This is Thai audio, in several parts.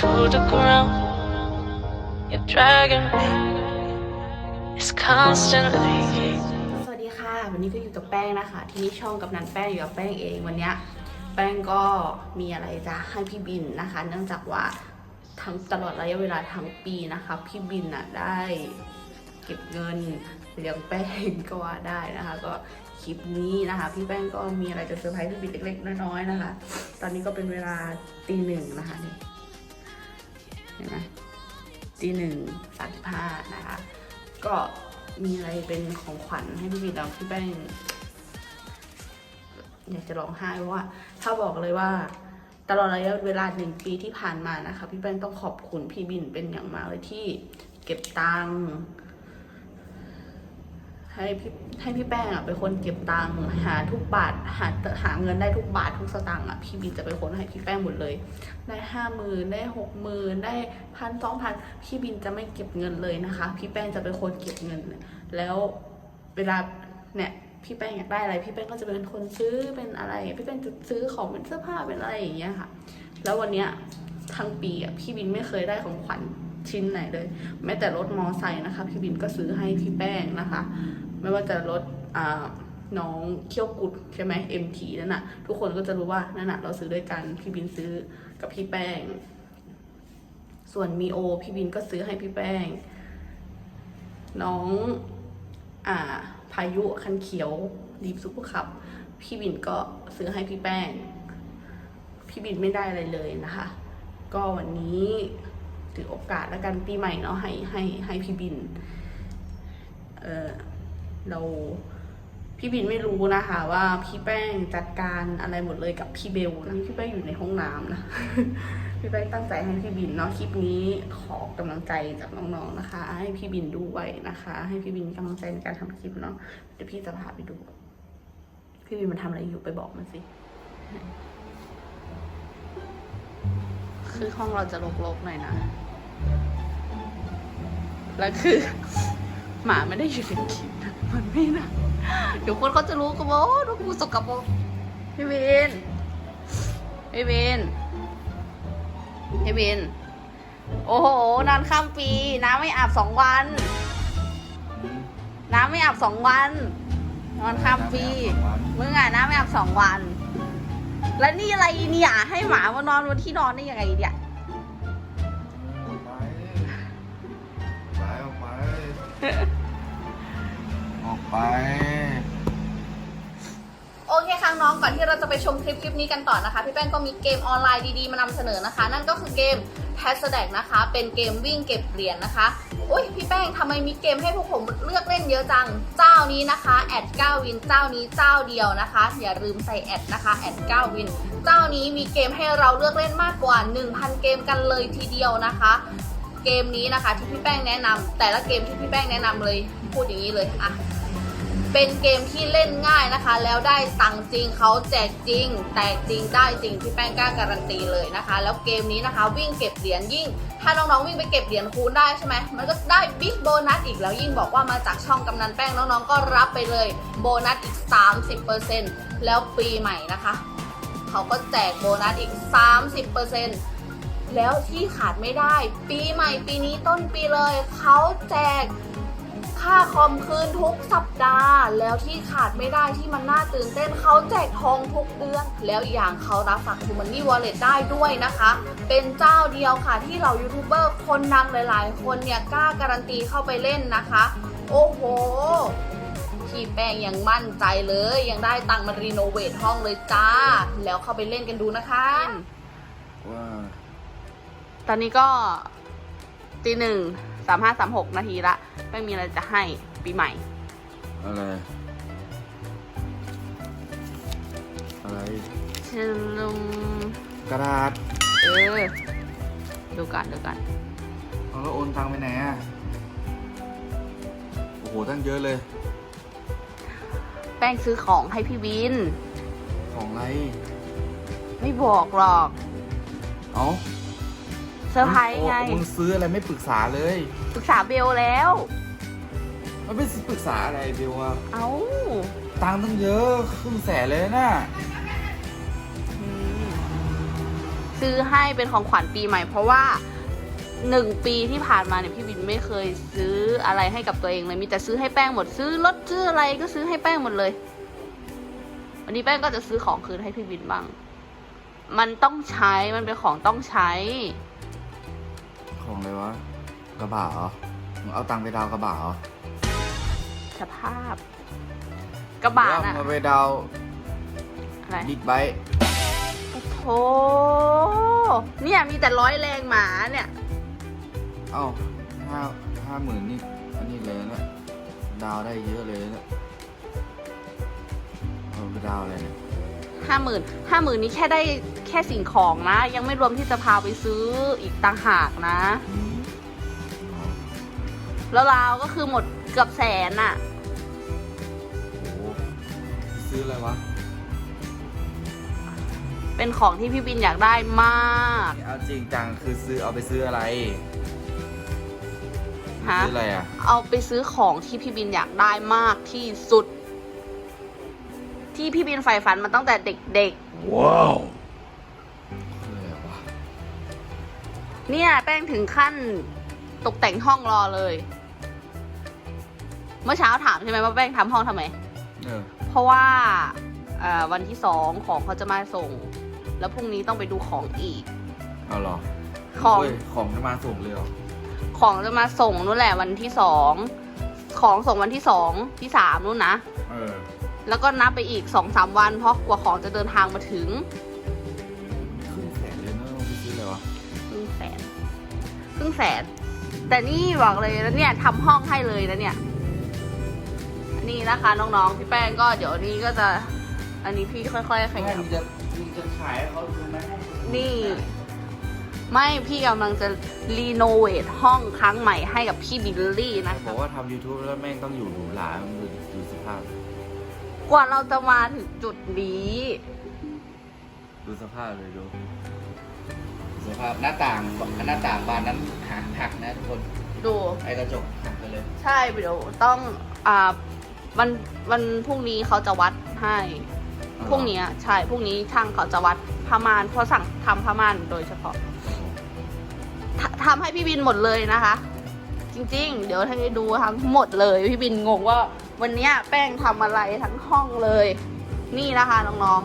to the ground. You're dragging me. It's constantly. สวัสดีค่ะ วันนี้ก็อยู่กับแป้งนะคะ ที่นี่ช่องกับนันแป้งอยู่กับแป้งเองวันเนี้ยแป้งก็มีอะไรจะให้พี่บินนะคะ เนื่องจากว่าทั้งตลอดระยะเวลาทั้งปีนะคะ พี่บินน่ะได้เก็บเงินเลี้ยงแป้งก็ว่าได้นะคะ ก็คลิปนี้นะคะ พี่แป้งก็มีอะไรจะเซอร์ไพรส์พี่บินเล็กๆน้อยๆนะคะ ตอนนี้ก็เป็นเวลาตีหนึ่งนะคะนี่ เห็นไหมตีหนึ่งสามสิบห้านะคะ ก็มีอะไรเป็นของขวัญให้พี่บินแล้วพี่แป้งอยากจะร้องไห้เพราะว่า ถ้าบอกเลยว่า ตลอดระยะเวลาหนึ่งปีที่ผ่านมานะคะ พี่แป้งต้องขอบคุณพี่บินเป็นอย่างมากเลยที่เก็บตังค์ ให้พี่ให้พี่แป้งอะเป็นคนเก็บตังค์หาทุกบาทหาหาเงินได้ทุกบาททุกสตางค์อะพี่บินจะเป็นคนให้พี่แป้งหมดเลย ได้ห้าหมื่นได้หกหมื่นได้พันสองพันพี่บินจะไม่เก็บเงินเลยนะคะ พี่แป้งจะเป็นคนเก็บเงิน แล้วเวลาเนี่ยพี่แป้งอยากได้อะไร พี่แป้งก็จะเป็นคนซื้อเป็นอะไร พี่แป้งจะซื้อของเป็นเสื้อผ้าเป็นอะไรอย่างเงี้ยค่ะ แล้ววันเนี้ยทั้งปีอะพี่บินไม่เคยได้ของขวัญ ชิ้นไหนเลย แม้แต่รถมอไซค์นะคะ พี่บินก็ซื้อให้พี่แป้งนะคะ ไม่ว่าจะรถน้องเขี้ยวกุดใช่ไหม MT นั่นน่ะ ทุกคนก็จะรู้ว่านั่นน่ะเราซื้อด้วยกันพี่บินซื้อกับพี่แป้ง ส่วนมีโอพี่บินก็ซื้อให้พี่แป้ง น้องอ่าพายุคันเขียวดีฟซุปเปอร์คัพพี่บินก็ซื้อให้พี่แป้ง พี่บินไม่ได้อะไรเลยนะคะ ก็วันนี้ ถือโอกาสแล้วกันปีใหม่เนาะให้ให้ให้พี่บิน เออเราพี่บินไม่รู้นะคะว่าพี่แป้งจัดการอะไรหมดเลยกับพี่เบลนะพี่แป้งอยู่ในห้องน้ำนะพี่แป้งตั้งใจให้พี่บินเนาะคลิปนี้ขอกำลังใจจากน้องๆนะคะ ให้พี่บินด้วยนะคะ ให้พี่บินกำลังใจในการทำคลิปเนาะเดี๋ยวพี่จะพาไปดู พี่บินมันทำอะไรอยู่ไปบอกมันสิคือห้องเราจะรกๆหน่อยนะ แล้วคือ หมาไม่ได้อยู่ในคลิปนะมันไม่นะเดี๋ยวคนเขาจะรู้กันว่าโอ้ดูกูสกปรกพี่วินพี่วินพี่วิน โอ้โห นอนข้ามปี น้ำไม่อาบสองวัน น้ำไม่อาบสองวัน นอนข้ามปีมึงอะน้ำไม่อาบสองวัน แล้วนี่อะไรเนี่ย ให้หมามานอนบนที่นอนได้ยังไงเนี่ย ไป โอเคค่ะน้องก่อนที่เราจะไปชมคลิปคลิปนี้กันต่อนะคะ พี่แป้งก็มีเกมออนไลน์ดีๆ มานำเสนอนะคะ นั่นก็คือเกม p a s s d a c นะคะ เป็นเกมวิ่งเก็บเหรียญนะคะอุ้ยพี่แป้งทำไมมีเกมให้พวกผมเลือกเล่นเยอะจัง เจ้านี้นะคะแอด9วินเจ้านี้เจ้าเดียวนะคะ อย่าลืมใส่แอดนะคะแอด9วินเจ้านี้มีเกมให้เราเลือกเล่นมากกว่า 1,000 เกมกันเลยทีเดียวนะคะ เกมนี้นะคะที่พี่แป้งแนะนำแต่ละเกมที่พี่แป้งแนะนำเลยพูดอย่างนี้เลยอะ เป็นเกมที่เล่นง่ายนะคะ แล้วได้ตังจริงเขาแจกจริง แตกจริงได้จริงพี่แป้งกล้าการันตีเลยนะคะ แล้วเกมนี้นะคะ วิ่งเก็บเหรียญยิ่ง ถ้าน้องๆวิ่งไปเก็บเหรียญคูณได้ใช่ไหมมันก็ได้บิ๊กโบนัสอีกแล้วยิ่งบอกว่ามาจากช่องกำนันแป้งน้องๆก็รับไปเลยโบนัสอีก 30%แล้วปีใหม่นะคะเขาก็แจกโบนัสอีก 30%แล้วที่ขาดไม่ได้ ปีใหม่ปีนี้ต้นปีเลยเขาแจก ค่าคอมคืนทุกสัปดาห์ แล้วที่ขาดไม่ได้ที่มันน่าตื่นเต้นเขาแจกทองทุกเดือน แล้วอย่างเขารับฝากทูมันนี่วอลเล็ตได้ด้วยนะคะ เป็นเจ้าเดียวค่ะที่เรายูทูบเบอร์คนดังหลายๆ คนเนี่ยกล้าการันตีเข้าไปเล่นนะคะ โอ้โหพี่แป้งยังมั่นใจเลย ยังได้ตังค์มารีโนเวทห้องเลยจ้า แล้วเข้าไปเล่นกันดูนะคะว่าตอนนี้ก็ตีหนึ่ง สามห้าสามหกนาทีละไม่มีอะไรจะให้ปีใหม่ อะไร อะไรชลุมกระดาษเออดูกันดูกันเอาแล้วโอนตังค์ไปไหนอะ โอ้โห ตั้งเยอะเลย แป้งซื้อของให้พี่วิน ของอะไร ไม่บอกหรอก เอ้า เซอร์ไพรส์ไง มึงซื้ออะไรไม่ปรึกษาเลย ปรึกษาเบลแล้ว มันไม่ปรึกษาอะไรเบลอะเอ้าตังค์ตั้งเยอะครึ่งแสนเลยนะอืมซื้อให้เป็นของขวัญปีใหม่ เพราะว่าหนึ่งปีที่ผ่านมาเนี่ยพี่บินไม่เคยซื้ออะไรให้กับตัวเองเลยมีแต่ซื้อให้แป้งหมดซื้อรถซื้ออะไรก็ซื้อให้แป้งหมดเลย วันนี้แป้งก็จะซื้อของคืนให้พี่บินบ้าง มันต้องใช้มันเป็นของต้องใช้ ของอะไรวะกระบะเหรอมึงเอาตังค์ไปดาวกระบะเหรอสภาพ กระบะแล้วน่ะมึงเอาไปดาวอะไรบิ๊กไบค์โอ้โหเนี่ยมีแต่ร้อยแรงหมาเนี่ยเอ้าห้าห้าหมื่นนี่อันนี้เลยนะดาวได้เยอะเลยนะเอาไปดาวอะไรเนี่ย ห้าหมื่นห้าหมื่นนี้แค่ได้แค่สิ่งของนะ ยังไม่รวมที่จะพาไปซื้ออีกต่างหากนะอืมอ๋อแล้วราวก็คือหมดเกือบแสนอะโอ้โหซื้ออะไรวะ เป็นของที่พี่บินอยากได้มาก เอาจริงจังคือซื้อเอาไปซื้ออะไร ฮะ ซื้ออะไรอะ เอาไปซื้อของที่พี่บินอยากได้มากที่สุด ที่พี่บินใฝ่ฝันมาตั้งแต่เด็กคืออะไรวะๆ เนี่ยแป้งถึงขั้นตกแต่งห้องรอเลย เมื่อเช้าถามใช่ไหมว่าแป้งทำห้องทำไม เออเพราะว่าเอ่อวันที่สองของเขาจะมาส่ง แล้วพรุ่งนี้ต้องไปดูของอีก เอาเหรอของ เฮ้ยของจะมาส่งเลยเหรอของจะมาส่งนู่นแหละวันที่สอง ของส่งวันที่สองที่สามนู่นนะ เออ แล้วก็นับไปอีกสองสามวัน เพราะกว่าของจะเดินทางมาถึงครึ่งแสนเลยนะไปซื้ออะไรวะครึ่งแสนครึ่งแสน แต่นี่บอกเลยนะเนี่ยทำห้องให้เลยนะเนี่ย นี่นะคะน้องๆพี่แป้งก็เดี๋ยวนี้ก็จะ อันนี้พี่ค่อยๆขยับมึงจะมึงจะขายให้เขาดูไหมนี่ ไม่พี่กำลังจะรีโนเวทห้องครั้งใหม่ให้กับพี่บิลลี่นะบอกว่าทำ YouTube แล้วแม่งต้องอยู่หรูหรามึงดูดูสภาพ กว่าเราจะมาถึงจุดนี้ ดูสภาพเลยดูสภาพหน้าต่างหน้าต่างบานนั้นหักหักนะทุกคนดู ไอ้กระจกหักไปเลย ใช่เดี๋ยวต้องอ่าวันวันพรุ่งนี้เขาจะวัดให้พรุ่งนี้ใช่พรุ่งนี้ช่างเขาจะวัดผ้าม่านเพราะสั่งทำผ้าม่านโดยเฉพาะททำให้พี่บินหมดเลยนะคะ จริง ๆ เดี๋ยวให้ดูทั้งหมดเลย พี่บินงงว่า วันนี้แป้งทำอะไรทั้งห้องเลย นี่นะคะน้อง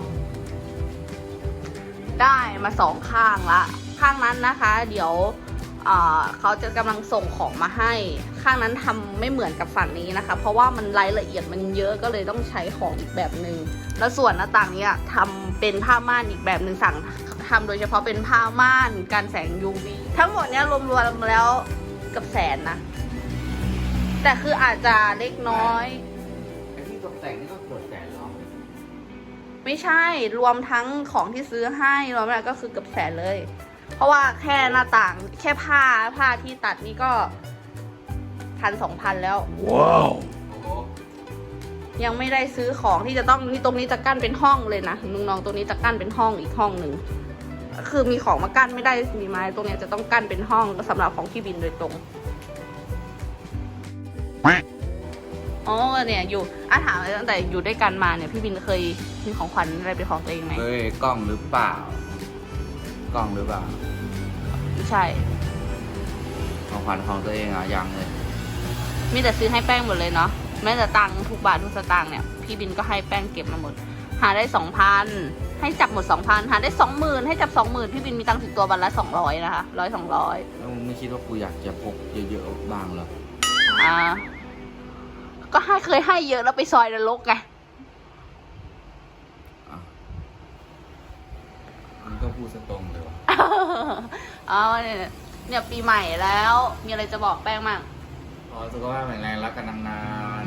ๆ ได้มาสองข้างละ ข้างนั้นนะคะ เดี๋ยวเขาจะกำลังส่งของมาให้ ข้างนั้นทำไม่เหมือนกับฝั่งนี้นะคะ เพราะว่ามันรายละเอียดมันเยอะก็เลยต้องใช้ของอีกแบบหนึ่งแล้วส่วนหน้าต่างนี้ทำเป็นผ้าม่านอีกแบบหนึ่งสั่งทำโดยเฉพาะเป็นผ้าม่านการแสง UV ทั้งหมดเนี้ยรวมๆแล้วกับแสนนะ แต่คืออาจจะเล็กน้อย ไอ้ที่ตกแต่งนี่ก็เกือบแสนเหรอไม่ใช่รวมทั้งของที่ซื้อให้รวมแล้วก็คือเกือบแสนเลย เพราะว่าแค่หน้าต่างแค่ผ้าผ้าที่ตัดนี่ก็พันสองพันแล้วโอ้โหยังไม่ได้ซื้อของที่จะต้องนี่ตรงนี้จะกั้นเป็นห้องเลยนะน้องๆตรงนี้จะกั้นเป็นห้องอีกห้องหนึ่งคือมีของมากั้นไม่ได้มีไม้ตรงเนี้ยจะต้องกั้นเป็นห้องสำหรับของพี่บินโดยตรง อ๋อเนี่ยอยู่อาถามเลยตั้งแต่อยู่ด้วยกันมาเนี่ยพี่บินเคยมีของขวัญอะไรเป็นของตัวเองไหมเฮ้ยกล้องหรือเปล่า กล้องหรือเปล่า ไม่ใช่ ของขวัญของตัวเองอะยังเลยมีแต่ซื้อให้แป้งหมดเลยเนาะแม้แต่ตังค์ทุกบาททุกสตางค์เนี่ยพี่บินก็ให้แป้งเก็บมาหมด หาได้สองพันให้จับหมดสองพันหาได้สองหมื่นให้จับสองหมื่นพี่บินมีตังค์ติดตัววันละสองร้อยนะคะร้อยสองร้อยแล้วมึงไม่คิดว่ากูอยากจะพกเยอะๆบ้างเหรอ อ่า ก็ให้เคยให้เยอะแล้วไปซอยนรกไงอะมึงก็พูดสตรงเลยวะเอาเนี่ยเนี่ยปีใหม่แล้ว มีอะไรจะบอกแป้งมั่งขอสุขภาพแข็งแรงรักกันนาน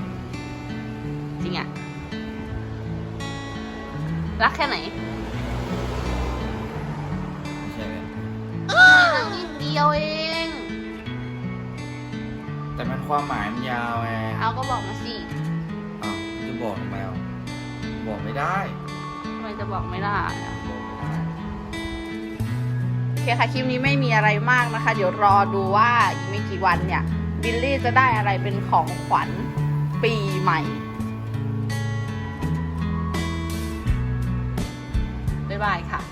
จริงอะรักแค่ไหนๆไม่ใช่ไหมรักนิดเดียวเอง แต่มันความหมายมันยาวไงเอาก็บอกมาสิอ้าวจะบอกทำไมอะบอกไม่ได้ ทำไมจะบอกไม่ได้อะบอกไม่ได้ โอเคค่ะคลิปนี้ไม่มีอะไรมากนะคะ เดี๋ยวรอดูว่าอีกไม่กี่วันเนี่ยบิลลี่จะได้อะไรเป็นของขวัญปีใหม่ บ๊ายบายค่ะ